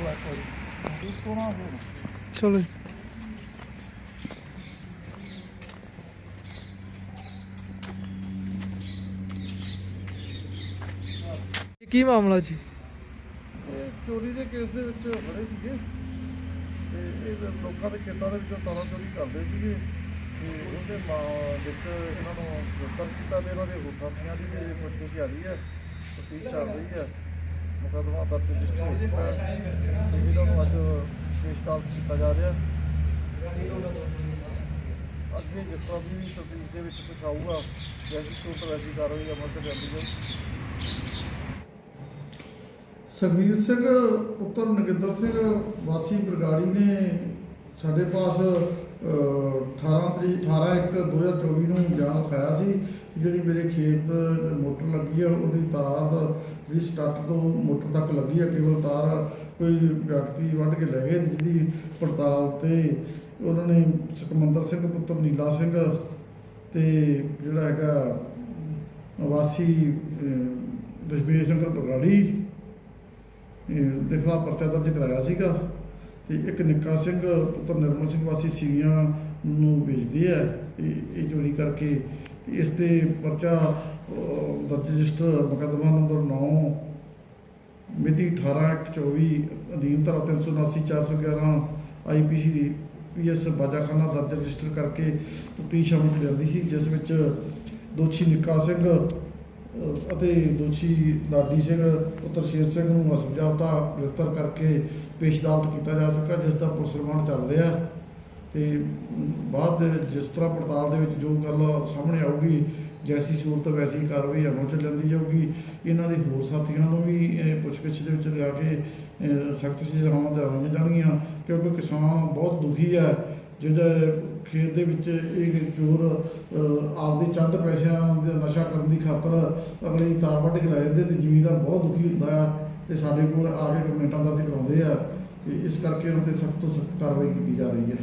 ਬਣਾ ਦੇ ਚਲੋ ਜੀ। ਇਹ ਕੀ ਮਾਮਲਾ ਜੀ ਇਹ ਚੋਰੀ ਦੇ ਕੇਸ ਦੇ ਵਿੱਚ ਫੜੇ ਸੀਗੇ ਤੇ ਇਹ ਲੋਕਾਂ ਦੇ ਖੇਤਾਂ ਦੇ ਵਿੱਚੋਂ ਤਾਰਾਂ ਚੋਰੀ ਕਰਦੇ ਸੀਗੇ ਤੇ ਉਹਦੇ ਮਾਂ ਵਿੱਚ ਇਹਨਾਂ ਨੂੰ ਗ੍ਰਿਫਤਾਰ ਕੀਤਾ ਤੇ ਇਹਨਾਂ ਦੇ ਹੋਰ ਸਾਥੀਆਂ ਦੀ ਵੀ ਪੁੱਛਗਿੱਛ ਜਾਰੀ ਹੈ, ਤਫਤੀਸ਼ ਚੱਲ ਰਹੀ ਹੈ ਮੁਕੱਦਮਾ ਦਰਜ ਰਜਿਸਟਰ ਹੋ ਚੁੱਕਾ ਹੈ ਤੇ ਇਹਨਾਂ ਨੂੰ ਅੱਜ ਪੇਸ਼ ਕੀਤਾ ਜਾ ਰਿਹਾ। ਅੱਗੇ ਜਿਸ ਤਰ੍ਹਾਂ ਦੀ ਵੀ ਤਫਤੀਸ਼ ਦੇ ਵਿੱਚ ਕੁਛ ਆਊਗਾ ਜੈਸੀ ਸੂਰਤ ਵੈਸੀ ਕਾਰਵਾਈ ਅਮਲ ਚ ਲਿਆਂਦੀ ਜਾਊ। ਸਰਵੀਰ ਸਿੰਘ, ਪੁੱਤਰ ਨਗਿੰਦਰ ਸਿੰਘ ਵਾਸੀ ਬਰਗਾੜੀ ਨੇ ਸਾਡੇ ਪਾਸ 18 ਤਰੀਕ 18 1 2024 ਨੂੰ ਬਿਆਨ ਲਿਖਾਇਆ ਸੀ, ਜਿਹੜੀ ਮੇਰੇ ਖੇਤ ਮੋਟਰ ਲੱਗੀ ਆ, ਉਹਦੀ ਤਾਰ ਦਾ ਜਿਹੜੀ ਸਟਾਰਟ ਤੋਂ ਮੋਟਰ ਤੱਕ ਲੱਗੀ ਆ, ਕੇਵਲ ਤਾਰ ਕੋਈ ਵਿਅਕਤੀ ਵੱਢ ਕੇ ਲੈ ਗਏ ਜਿਹਦੀ ਪੜਤਾਲ ਤੇ ਉਹਨਾਂ ਨੇ ਸੁਖਮੰਦਰ ਸਿੰਘ, ਪੁੱਤਰ ਨੀਲਾ ਸਿੰਘ ਤੇ ਜਿਹੜਾ ਹੈਗਾ ਵਾਸੀ ਦਸ਼ਮੇਸ਼ ਨਗਰ ਬਰਗਾੜੀ ਦੇ ਖਿਲਾਫ ਪਰਚਾ ਦਰਜ ਕਰਾਇਆ ਸੀਗਾ ਤੇ ਇੱਕ ਨਿੱਕਾ ਸਿੰਘ, ਪੁੱਤਰ ਨਿਰਮਲ ਸਿੰਘ ਵਾਸੀ ਸੀਵੀਆਂ ਨੂੰ ਵੇਚਦੇ ਆ ਇਹ ਇਹ ਚੋਰੀ ਕਰਕੇ ਇਸ ਤੇ ਪਰਚਾ ਦਰਜ ਰਜਿਸਟਰ ਮੁਕੱਦਮਾ ਨੰਬਰ 9 ਮਿਤੀ 18/24 ਅਧੀਨ ਧਾਰਾ 379 411 ਆਈਪੀਸੀ ਦੀ ਪੀਐਸ ਬਾਜਾਖਾਨਾ ਦਰਜ ਰਜਿਸਟਰ ਕਰਕੇ ਤਫਤੀਸ਼ ਅਮਲ ਚ ਲਿਆਂਦੀ ਸੀ, ਜਿਸ ਵਿੱਚ ਦੋਸ਼ੀ ਨਿੱਕਾ ਸਿੰਘ ਅਤੇ ਦੋਸ਼ੀ ਲਾਡੀ ਸਿੰਘ, ਪੁੱਤਰ ਸ਼ੇਰ ਸਿੰਘ ਨੂੰ ਅਸਮਝਾਵਤਾ ਗ੍ਰਿਫਤਾਰ ਕਰਕੇ ਪੇਸ਼ ਅਦਾਲਤ ਕੀਤਾ ਜਾ ਚੁੱਕਾ, ਜਿਸ ਦਾ ਪੁਲਿਸ ਰਿਮਾਂਡ ਚੱਲ ਰਿਹਾ। ਤੇ ਬਾਅਦ ਦੇ ਜਿਸ ਤਰ੍ਹਾਂ ਪੜਤਾਲ ਦੇ ਵਿੱਚ ਜੋ ਗੱਲ ਸਾਹਮਣੇ ਆਊਗੀ, ਜੈਸੀ ਸੂਰਤ ਵੈਸੀ ਕਾਰਵਾਈ ਅਮਲ ਚ ਲੈਂਦੀ ਜਾਊਗੀ। ਇਹਨਾਂ ਦੇ ਹੋਰ ਸਾਥੀਆਂ ਨੂੰ ਵੀ ਇਹ ਪੁੱਛਗਿੱਛ ਦੇ ਵਿੱਚ ਲਿਆ ਕੇ ਸਖਤ ਸਜ਼ਾਵਾਂ ਦਿਵਾਈਆਂ ਜਾਣਗੀਆਂ, ਕਿਉਂਕਿ ਕਿਸਾਨ ਬਹੁਤ ਦੁਖੀ ਹੈ ਜਿਹੜਾ ਖੇਤ ਦੇ ਵਿੱਚ ਇਹ ਚੋਰ ਆਪਦੇ ਚੰਦ ਪੈਸਿਆਂ ਦਾ ਨਸ਼ਾ ਕਰਨ ਦੀ ਖਾਤਰ ਅਗਲੇ ਦੀ ਤਾਰ ਵੱਢ ਕੇ ਲੈ ਜਾਂਦੇ ਤੇ ਜ਼ਿਮੀਂਦਾਰ ਬਹੁਤ ਦੁਖੀ ਹੁੰਦਾ ਹੈ ਤੇ ਸਾਡੇ ਕੋਲ ਆ ਕੇ ਕੰਪਲੇਂਟਾਂ ਦਰਜ ਕਰਾਉਂਦੇ ਆ। ਤੇ ਇਸ ਕਰਕੇ ਉਹਨਾਂ ਤੇ ਸਖਤ ਤੋਂ ਸਖਤ ਕਾਰਵਾਈ ਕੀਤੀ ਜਾ ਰਹੀ ਹੈ।